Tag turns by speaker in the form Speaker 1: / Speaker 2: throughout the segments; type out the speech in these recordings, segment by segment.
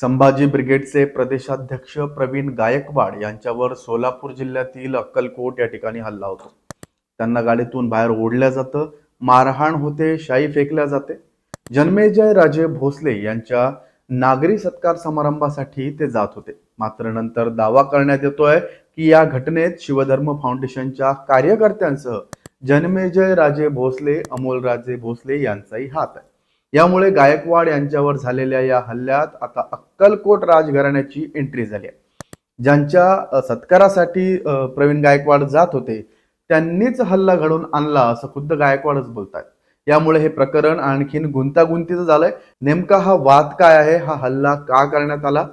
Speaker 1: संभाजी ब्रिगेडचे प्रदेशाध्यक्ष प्रवीण गायकवाड यांच्यावर सोलापूर जिल्ह्यातील अक्कलकोट या ठिकाणी हल्ला होतो. त्यांना गाडीतून बाहेर ओढल्या जातं मारहाण होते शाई फेकल्या जाते. जन्मेजय राजे भोसले यांच्या नागरी सत्कार समारंभासाठी ते जात होते. मात्र नंतर दावा करण्यात येतोय की या घटनेत शिवधर्म फाउंडेशनच्या कार्यकर्त्यांसह जन्मेजय राजे भोसले अमोल राजे भोसले यांचाही हात आहे. यामुळे गायकवाड यांच्यावर झालेल्या या हल्ल्यात आता अक्कलकोट राजघराण्याची एंट्री झाली आहे. ज्यांच्या सत्कारासाठी प्रवीण गायकवाड जात होते त्यांनीच हल्ला घडवून आणला असं खुद्द गायकवाडच बोलतात यामुळे हे प्रकरण आणखीन गुंतागुंतीचं झालंय. नेमका हा वाद काय आहे? हा हल्ला का करण्यात आला?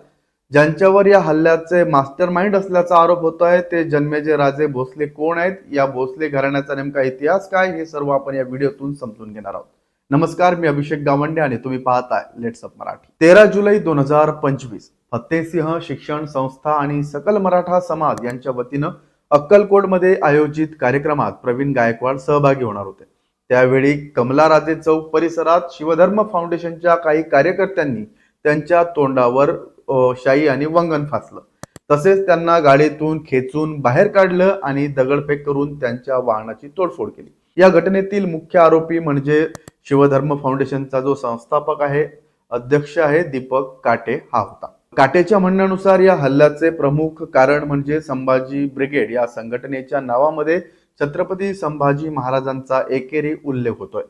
Speaker 1: ज्यांच्यावर या हल्ल्याचे मास्टर माइंड असल्याचा आरोप होत आहे ते जन्मेजे राजे भोसले कोण आहेत? या भोसले घराण्याचा नेमका इतिहास काय? हे सर्व आपण या व्हिडिओतून समजून घेणार आहोत. नमस्कार मी अभिषेक गावंडे आणि तुम्ही पाहताय लेट्स अप मराठी. तेरा जुलै दोन हजार पंचवीस फत्तेसिंह शिक्षण संस्था आणि सकल मराठा समाज यांच्या वतीनं अक्कलकोटमध्ये आयोजित कार्यक्रमात प्रवीण गायकवाड सहभागी होणार होते. त्यावेळी कमलाराजे चौक परिसरात शिवधर्म फाउंडेशनच्या काही कार्यकर्त्यांनी त्यांच्या तोंडावर शाई आणि वंगण फासलं. तसेच त्यांना गाडीतून खेचून बाहेर काढलं आणि दगडफेक करून त्यांच्या वाहनाची तोडफोड केली. या घटनेतील मुख्य आरोपी म्हणजे शिवधर्म फाउंडेशनचा जो संस्थापक आहे अध्यक्ष आहे दीपक काटे हा होता. काटेच्या म्हणण्यानुसार या हल्ल्याचे प्रमुख कारण म्हणजे संभाजी ब्रिगेड या संघटनेच्या नावामध्ये छत्रपती संभाजी महाराजांचा एकेरी उल्लेख होतोय.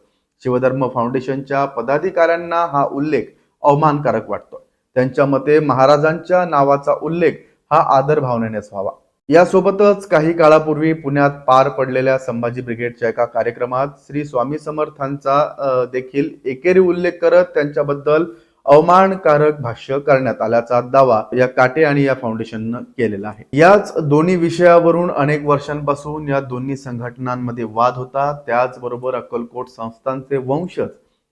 Speaker 1: शिवधर्म फाउंडेशनच्या पदाधिकाऱ्यांना हा उल्लेख अवमानकारक वाटतोय. त्यांच्या मते महाराजांच्या नावाचा उल्लेख हा आदर भावनेनेच व्हावा. यासोबतच काही काळापूर्वी पुण्यात पार पडलेल्या संभाजी ब्रिगेडच्या एका कार्यक्रमात श्री स्वामी समर्थांचा देखील एकेरी उल्लेख करत त्यांच्याबद्दल अवमानकारक भाष्य करण्यात आल्याचा दावा या काटे आणि या फाउंडेशननं केलेला आहे. याच दोन्ही विषयावरून अनेक वर्षांपासून या दोन्ही संघटनांमध्ये वाद होता. त्याचबरोबर अक्कलकोट संस्थांचे वंशज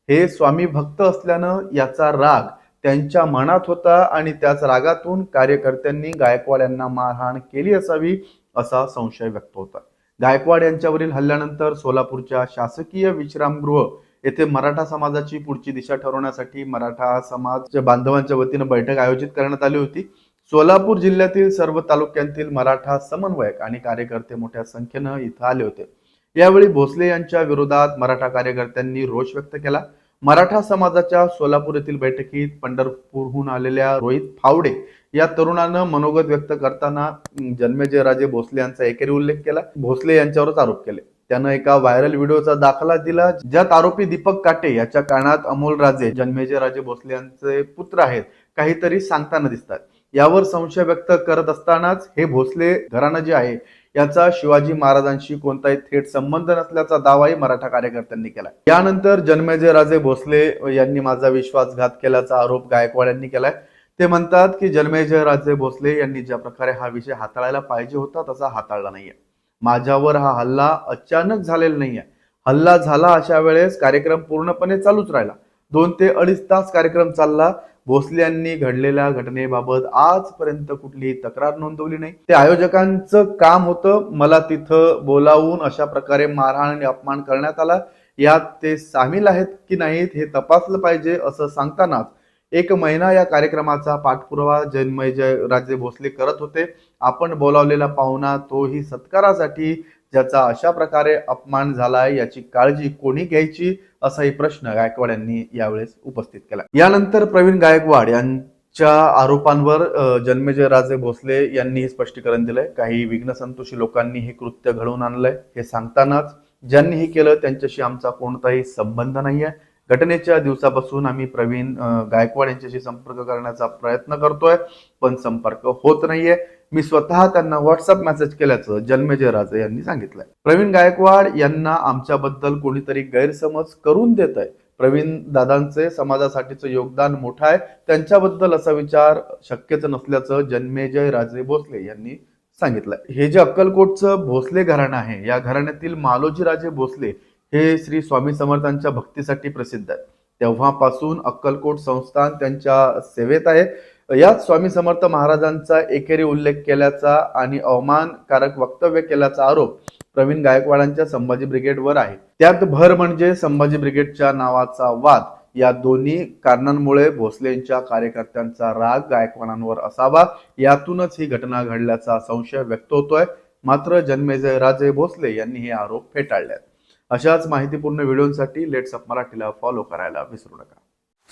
Speaker 1: हे स्वामी भक्त असल्यानं याचा राग त्यांच्या मनात होता आणि त्याच रागातून कार्यकर्त्यांनी गायकवाड यांना मारहाण केली असावी असा संशय व्यक्त होता. गायकवाड यांच्यावरील हल्ल्यानंतर सोलापूरच्या शासकीय विश्रामगृह येथे मराठा समाजाची पुढची दिशा ठरवण्यासाठी मराठा समाज बांधवांच्या वतीनं बैठक आयोजित करण्यात आली होती. सोलापूर जिल्ह्यातील सर्व तालुक्यांतील मराठा समन्वयक आणि कार्यकर्ते मोठ्या संख्येनं इथं आले होते. यावेळी भोसले यांच्या विरोधात मराठा कार्यकर्त्यांनी रोष व्यक्त केला. मराठा समाजाच्या सोलापूर येथील बैठकीत पंढरपूरहून आलेल्या रोहित फावडे या तरुणानं मनोगत व्यक्त करताना जन्मेजय राजे भोसले यांचा एकेरी उल्लेख केला. भोसले यांच्यावरच आरोप केले. त्यानं एका व्हायरल व्हिडिओचा दाखला दिला ज्यात आरोपी दीपक काटे याच्या कानात अमोल राजे जन्मेजय राजे भोसले यांचे पुत्र आहेत काहीतरी सांगताना दिसतात. यावर संशय व्यक्त करत असतानाच हे भोसले घराणं जे आहे याचा शिवाजी महाराजांशी कोणताही थेट संबंध नसल्याचा दावाही मराठा कार्यकर्त्यांनी केला यानंतर जन्मेजय राजे भोसले यांनी माझा विश्वासघात केल्याचा आरोप गायकवाड यांनी केलाय. ते म्हणतात की जन्मेजय राजे भोसले यांनी ज्या प्रकारे हा विषय हाताळायला पाहिजे होता तसा हाताळला नाहीये. माझ्यावर हा हल्ला अचानक झालेला नाहीये. हल्ला झाला अशा वेळेस कार्यक्रम पूर्णपणे चालूच राहिला. दोन ते अडीच तास कार्यक्रम चालला. भोसले यांनी घडलेल्या घटनेबाबत आजपर्यंत कुठलीही तक्रार नोंदवली नाही. ते आयोजकांचं काम होतं. मला तिथं बोलावून अशा प्रकारे मारहाण आणि अपमान करण्यात आला. यात ते सामील आहेत की नाहीत हे तपासलं पाहिजे असं सांगतानाच एक महिना या कार्यक्रमाचा पाठपुरावा जन्मय जय राजे भोसले करत होते. आपण बोलावलेला पाहुणा तोही सत्कारासाठी ज्याचा अशा प्रकारे अपमान झालाय याची काळजी कोणी घ्यायची असाही प्रश्न गायकवाड यांनी यावेळेस उपस्थित केला. यानंतर प्रवीण गायकवाड यांच्या आरोपांवर जन्मेजय राजे भोसले यांनी हे स्पष्टीकरण दिलंय. काही विघ्नसंतोषी लोकांनी हे कृत्य घडवून आणलंय. हे सांगतानाच ज्यांनी हे केलं त्यांच्याशी आमचा कोणताही संबंध नाहीये. घटनेच्या दिवसापासून आम्ही प्रवीण गायकवाड यांच्याशी संपर्क करण्याचा प्रयत्न करतोय पण संपर्क होत नाहीये. मी स्वतः त्यांना व्हॉट्सअप मेसेज केल्याचं जन्मेजय राजे यांनी सांगितलंय. प्रवीण गायकवाड यांना आमच्याबद्दल कोणीतरी गैरसमज करून देत आहे प्रवीण दादांचे समाजासाठीचं योगदान मोठं आहे. त्यांच्याबद्दल असा विचार शक्यच नसल्याचं जन्मेजय राजे भोसले यांनी सांगितलंय. हे जे अक्कलकोटचं भोसले घराणं आहे या घराण्यातील मालोजी राजे भोसले हे श्री स्वामी समर्थांच्या भक्तीसाठी प्रसिद्ध आहे तेव्हापासून अक्कलकोट संस्थान त्यांच्या सेवेत आहे. याच स्वामी समर्थ महाराजांचा एकेरी उल्लेख केल्याचा आणि अवमानकारक वक्तव्य केल्याचा आरोप प्रवीण गायकवाडांच्या संभाजी ब्रिगेडवर आहे. त्यात भर म्हणजे संभाजी ब्रिगेडच्या नावाचा वाद या दोन्ही कारणांमुळे भोसलेंच्या कार्यकर्त्यांचा राग गायकवाडांवर असावा. यातूनच ही घटना घडल्याचा संशय व्यक्त होतोय. मात्र जन्मेजय राजे भोसले यांनी हे आरोप फेटाळले आहेत. अशाच माहितीपूर्ण व्हिडिओसाठी लेट्स अप मराठीला फॉलो करायला विसरू नका.